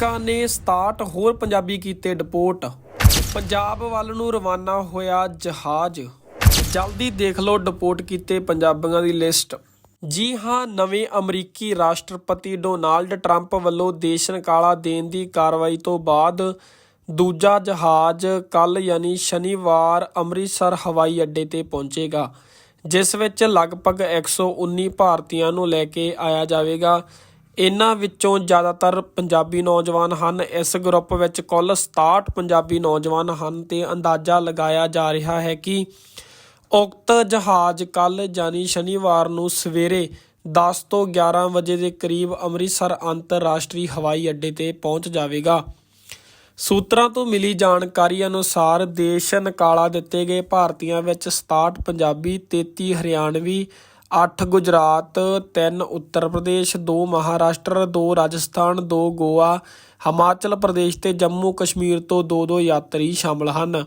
America ਨੇ 67 ਹੋਰ ਪੰਜਾਬੀ ਕੀਤੇ ਡਿਪੋਰਟ। ਪੰਜਾਬ ਵੱਲ ਨੂੰ ਰਵਾਨਾ ਹੋਇਆ ਜਹਾਜ਼। ਜਲਦੀ ਦੇਖ ਲਓ ਡਿਪੋਰਟ ਕੀਤੇ ਪੰਜਾਬੀਆਂ ਦੀ ਲਿਸਟ। ਜੀ ਹਾਂ, ਨਵੇਂ ਅਮਰੀਕੀ ਰਾਸ਼ਟਰਪਤੀ ਡੋਨਾਲਡ ਟਰੰਪ ਵੱਲੋਂ ਦੇਸ਼ ਨਿਕਾਲਾ ਦੇਣ ਦੀ ਕਾਰਵਾਈ ਤੋਂ ਬਾਅਦ ਦੂਜਾ ਜਹਾਜ਼ ਕੱਲ ਯਾਨੀ ਸ਼ਨੀਵਾਰ ਅੰਮ੍ਰਿਤਸਰ ਹਵਾਈ ਅੱਡੇ ਤੇ ਪਹੁੰਚੇਗਾ, ਜਿਸ ਵਿੱਚ ਲਗਭਗ 119 ਭਾਰਤੀਆਂ ਨੂੰ ਲੈ ਕੇ ਆਇਆ ਜਾਵੇਗਾ। ਇਹਨਾਂ ਵਿੱਚੋਂ ਜ਼ਿਆਦਾਤਰ ਪੰਜਾਬੀ ਨੌਜਵਾਨ ਹਨ। ਇਸ ਗਰੁੱਪ ਵਿੱਚ ਕੁੱਲ 67 ਪੰਜਾਬੀ ਨੌਜਵਾਨ ਹਨ ਤੇ ਅੰਦਾਜ਼ਾ ਲਗਾਇਆ ਜਾ ਰਿਹਾ ਹੈ ਕਿ ਉਕਤ ਜਹਾਜ਼ ਕੱਲ ਜਾਨੀ ਸ਼ਨੀਵਾਰ ਨੂੰ ਸਵੇਰੇ 10 ਤੋਂ 11 ਵਜੇ ਦੇ ਕਰੀਬ ਅੰਮ੍ਰਿਤਸਰ ਅੰਤਰਰਾਸ਼ਟਰੀ ਹਵਾਈ ਅੱਡੇ ਤੇ ਪਹੁੰਚ ਜਾਵੇਗਾ। ਸੂਤਰਾਂ ਤੋਂ ਮਿਲੀ ਜਾਣਕਾਰੀ ਅਨੁਸਾਰ ਦੇਸ਼ ਨਿਕਾਲਾ ਦਿੱਤੇ ਗਏ ਭਾਰਤੀਆਂ ਵਿੱਚ 67 ਪੰਜਾਬੀ 33 ਹਰਿਆਣਵੀ ਅੱਠ ਗੁਜਰਾਤ, ਤਿੰਨ ਉੱਤਰ ਪ੍ਰਦੇਸ਼, ਦੋ ਮਹਾਰਾਸ਼ਟਰ, ਦੋ ਰਾਜਸਥਾਨ, ਦੋ ਗੋਆ, ਹਿਮਾਚਲ ਪ੍ਰਦੇਸ਼ ਤੇ ਜੰਮੂ ਕਸ਼ਮੀਰ ਤੋਂ 2-2 ਯਾਤਰੀ ਸ਼ਾਮਲ ਹਨ।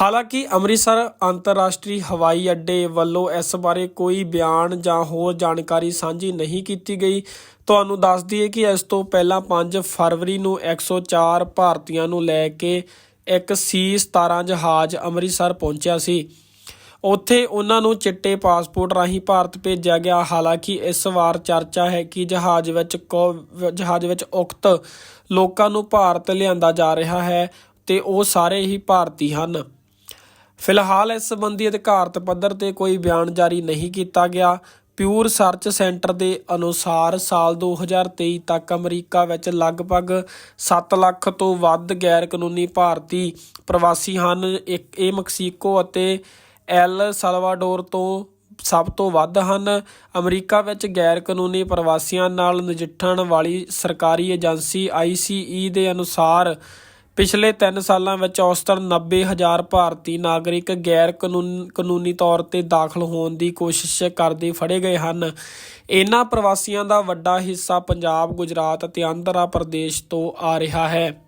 ਹਾਲਾਂਕਿ ਅੰਮ੍ਰਿਤਸਰ ਅੰਤਰਰਾਸ਼ਟਰੀ ਹਵਾਈ ਅੱਡੇ ਵੱਲੋਂ ਇਸ ਬਾਰੇ ਕੋਈ ਬਿਆਨ ਜਾਂ ਹੋਰ ਜਾਣਕਾਰੀ ਸਾਂਝੀ ਨਹੀਂ ਕੀਤੀ ਗਈ। ਤੁਹਾਨੂੰ ਦੱਸ ਦਈਏ ਕਿ ਇਸ ਤੋਂ ਪਹਿਲਾਂ 5 ਫਰਵਰੀ ਨੂੰ 104 ਭਾਰਤੀਆਂ ਨੂੰ ਲੈ ਕੇ ਇੱਕ C-17 ਜਹਾਜ਼ ਅੰਮ੍ਰਿਤਸਰ ਪਹੁੰਚਿਆ ਸੀ। ਉੱਥੇ ਉਹਨਾਂ ਨੂੰ ਚਿੱਟੇ ਪਾਸਪੋਰਟ ਰਾਹੀਂ ਭਾਰਤ ਭੇਜਿਆ ਗਿਆ। ਹਾਲਾਂਕਿ ਇਸ ਵਾਰ ਚਰਚਾ ਹੈ ਕਿ ਜਹਾਜ਼ ਵਿੱਚ ਕੋ- ਜਹਾਜ਼ ਵਿੱਚ ਉਕਤ ਲੋਕਾਂ ਨੂੰ ਭਾਰਤ ਲਿਆਂਦਾ ਜਾ ਰਿਹਾ ਹੈ ਤੇ ਉਹ ਸਾਰੇ ਹੀ ਭਾਰਤੀ ਹਨ। ਫਿਲਹਾਲ ਇਸ ਸੰਬੰਧੀ ਅਧਿਕਾਰਤ ਪੱਧਰ ਤੇ ਕੋਈ ਬਿਆਨ ਜਾਰੀ ਨਹੀਂ ਕੀਤਾ ਗਿਆ। ਪਿਊਰ ਸਰਚ ਸੈਂਟਰ ਦੇ ਅਨੁਸਾਰ ਸਾਲ 2023 ਤੱਕ ਅਮਰੀਕਾ ਵਿੱਚ ਲਗਭਗ 7 ਲੱਖ ਤੋਂ ਵੱਧ ਗੈਰ ਕਾਨੂੰਨੀ ਭਾਰਤੀ ਪ੍ਰਵਾਸੀ ਹਨ। ਇੱਕ ਇਹ ਮੈਕਸੀਕੋ ਅਤੇ ਐਲ ਸਲਵਾਡੋਰ ਤੋਂ ਸਭ ਤੋਂ ਵੱਧ ਹਨ। ਅਮਰੀਕਾ ਵਿੱਚ ਗੈਰ ਕਾਨੂੰਨੀ ਪ੍ਰਵਾਸੀਆਂ ਨਾਲ ਨਜਿੱਠਣ ਵਾਲੀ ਸਰਕਾਰੀ ਏਜੰਸੀ ICE ਦੇ ਅਨੁਸਾਰ, ਪਿਛਲੇ 3 ਸਾਲਾਂ ਵਿੱਚ ਔਸਤਨ 90000 ਭਾਰਤੀ ਨਾਗਰਿਕ ਗੈਰ ਕਾਨੂੰਨ ਕਾਨੂੰਨੀ ਤੌਰ ਤੇ ਦਾਖਲ ਹੋਣ ਦੀ ਕੋਸ਼ਿਸ਼ ਕਰਦੇ ਫੜੇ ਗਏ ਹਨ। ਇਹਨਾਂ ਪ੍ਰਵਾਸੀਆਂ ਦਾ ਵੱਡਾ ਹਿੱਸਾ ਪੰਜਾਬ, ਗੁਜਰਾਤ ਅਤੇ ਆਂਧਰਾ ਪ੍ਰਦੇਸ਼ ਤੋਂ ਆ ਰਿਹਾ ਹੈ।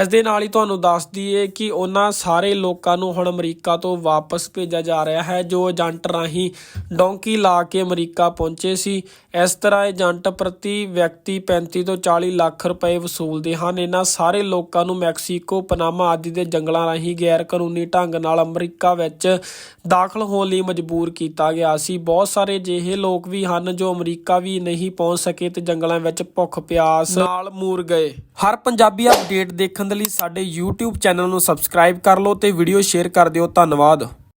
ਇਸ ਦੇ ਨਾਲ ਹੀ ਤੁਹਾਨੂੰ ਦੱਸ ਦਈਏ ਕਿ ਉਹਨਾਂ ਸਾਰੇ ਲੋਕਾਂ ਨੂੰ ਹੁਣ ਅਮਰੀਕਾ ਤੋਂ ਵਾਪਸ ਭੇਜਿਆ ਜਾ ਰਿਹਾ ਹੈ, ਜੋ ਏਜੰਟ ਰਾਹੀਂ ਡੋਂਕੀ ਲਾ ਕੇ ਅਮਰੀਕਾ ਪਹੁੰਚੇ ਸੀ। ਇਸ ਤਰ੍ਹਾਂ ਏਜੰਟ ਪ੍ਰਤੀ ਵਿਅਕਤੀ 35 ਤੋਂ 40 ਲੱਖ ਰੁਪਏ ਵਸੂਲਦੇ ਹਨ। ਇਹਨਾਂ ਸਾਰੇ ਲੋਕਾਂ ਨੂੰ ਮੈਕਸੀਕੋ, ਪਨਾਮਾ ਆਦਿ ਦੇ ਜੰਗਲਾਂ ਰਾਹੀਂ ਗੈਰ ਕਾਨੂੰਨੀ ਢੰਗ ਨਾਲ ਅਮਰੀਕਾ ਵਿੱਚ ਦਾਖਲ ਹੋਣ ਲਈ ਮਜਬੂਰ ਕੀਤਾ ਗਿਆ ਸੀ। ਬਹੁਤ ਸਾਰੇ ਅਜਿਹੇ ਲੋਕ ਵੀ ਹਨ ਜੋ ਅਮਰੀਕਾ ਵੀ ਨਹੀਂ ਪਹੁੰਚ ਸਕੇ ਤੇ ਜੰਗਲਾਂ ਵਿੱਚ ਭੁੱਖ ਪਿਆਸ ਨਾਲ ਮੂਰ ਗਏ। ਹਰ ਪੰਜਾਬੀ ਅਪਡੇਟ ਦੇ ਦੇਖਣ ਦੇ ਲਈ ਸਾਡੇ YouTube ਚੈਨਲ ਨੂੰ ਸਬਸਕ੍ਰਾਈਬ ਕਰ ਲਓ ਤੇ ਵੀਡੀਓ ਸ਼ੇਅਰ ਕਰ ਦਿਓ। ਧੰਨਵਾਦ।